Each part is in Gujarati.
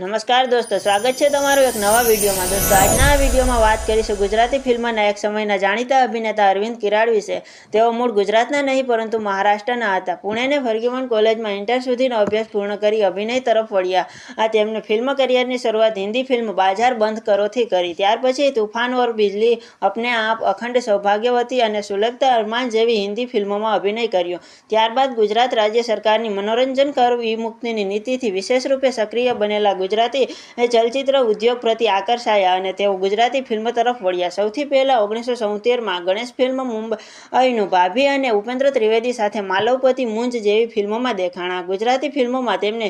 નમસ્કાર દોસ્તો, સ્વાગત છે તમારું એક નવા વિડીયોમાં. દોસ્તો, આજના વિડીયોમાં વાત કરીશું ગુજરાતી ફિલ્મના એક સમયના જાણીતા અભિનેતા અરવિંદ કિરાડ વિશે. તેઓ મૂળ ગુજરાતના નહીં, પરંતુ મહારાષ્ટ્રના હતા. પુણેને ફર્ગ્યુમન કોલેજમાં ઇન્ટર સુધીનો અભ્યાસ પૂર્ણ કરી અભિનય તરફ વળ્યા. આ તેમને ફિલ્મ કરિયરની શરૂઆત હિન્દી ફિલ્મ બાજાર બંધ કરોથી કરી. ત્યાર પછી તુફાન ઓર બિજલી અપને આપ અખંડ સૌભાગ્યવતી અને સુલગતા અરમાન જેવી હિન્દી ફિલ્મોમાં અભિનય કર્યો. ત્યારબાદ ગુજરાત રાજ્ય સરકારની મનોરંજન કર વિમુક્તિની નીતિથી વિશેષ રૂપે સક્રિય બનેલા ગુજરાતી ચલચિત્ર ઉદ્યોગ પ્રત્યે આકર્ષાયા અને તેઓ ગુજરાતી ફિલ્મ તરફ વળ્યા. સૌથી પહેલાં ઓગણીસો સોતેરમાં ગણેશ ફિલ્મ મુંબઈનું ભાભી અને ઉપેન્દ્ર ત્રિવેદી સાથે માલવપતિ મુંજ જેવી ફિલ્મોમાં દેખાણા. ગુજરાતી ફિલ્મોમાં તેમને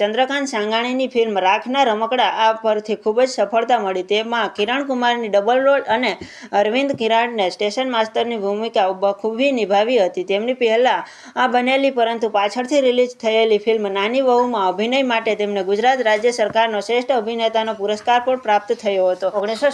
ચંદ્રકાંત સાંગાણીની ફિલ્મ રાખના રમકડા આ પરથી ખૂબ જ સફળતા મળી. તેમાં કિરણ કુમારની ડબલ રોલ અને અરવિંદ કિરાણને સ્ટેશન માસ્તરની ભૂમિકા બખૂબી નિભાવી હતી. તેમની પહેલાં આ બનેલી પરંતુ પાછળથી રિલીઝ થયેલી ફિલ્મ નાની વહુમાં અભિનય માટે તેમને ગુજરાત રાજ્ય સરકારનો શ્રેષ્ઠ અભિનેતાનો પુરસ્કાર પણ પ્રાપ્ત થયો હતો. ઓગણીસો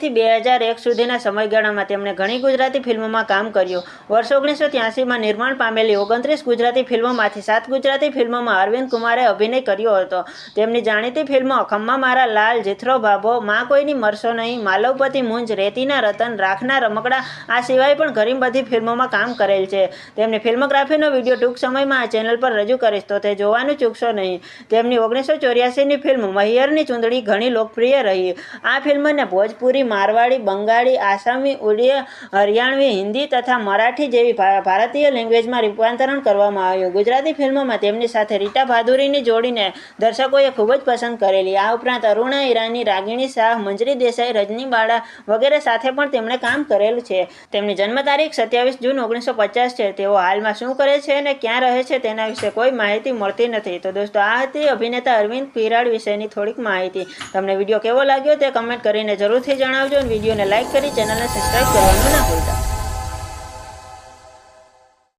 થી બે હજાર એક સુધીના સમયગાળામાં તેમણે ઘણી ગુજરાતી ફિલ્મોમાં કામ કર્યું. વર્ષ ઓગણીસો ત્યાસીમાં નિર્માણ પામેલી ઓગણત્રીસ ગુજરાતી ફિલ્મોમાંથી સાત ગુજરાતી ફિલ્મોમાં અરવિંદ કુમારે અભિનય કર્યો હતો. તેમની જાણીતી ફિલ્મો ખમ્મા મારા લાલ, જીથરો ભાભો, માં કોઈની મરશો નહીં, માલવપતિ મુંજ, રેતીના રતન, રાખના રમકડા, આ સિવાય પણ ઘણી બધી ફિલ્મોમાં કામ કરેલ છે. તેમની ફિલ્મોગ્રાફીનો વીડિયો ટૂંક સમયમાં આ ચેનલ પર રજૂ કરીશ, તો તે જોવાનું ચૂકશો નહીં. તેમની ઓગણીસો ચોર્યાસીની ફિલ્મ મહિયરની ચૂંદડી ઘણી લોકપ્રિય રહી. આ ફિલ્મને ભોજપુરી, મારવાડી, બંગાળી, આસામી ઉડિયા હરિયાણવી, હિન્દી તથા મરાઠી જેવી ભારતીય લેંગ્વેજમાં રૂપાંતરણ કરવામાં આવ્યું. ગુજરાતી ફિલ્મોમાં તેમની સાથે રીટા ભાદુરીની જોડીને દર્શકોએ ખૂબ જ પસંદ કરેલી. આ ઉપરાંત અરુણા ઈરાની, રાગિણી શાહ, મંજરી દેસાઈ, રજની બાળા વગેરે સાથે પણ તેમણે કામ કરેલું છે. તેમની જન્મ તારીખ સત્યાવીસ જૂન ઓગણીસો પચાસ છે. તેઓ હાલમાં શું કરે છે અને ક્યાં રહે છે તેના વિશે કોઈ માહિતી મળતી નથી. તો દોસ્તો, આ હતી અભિનેતા અરવિંદ પિરાડ વિશેની થોડીક માહિતી. તમને વીડિયો કેવો લાગ્યો તે કમેન્ટ કરીને જરૂરથી જણાવજો અને વિડીયોને લાઇક કરી ચેનલને સબસ્ક્રાઈબ કરવાનું ના ભૂલતા.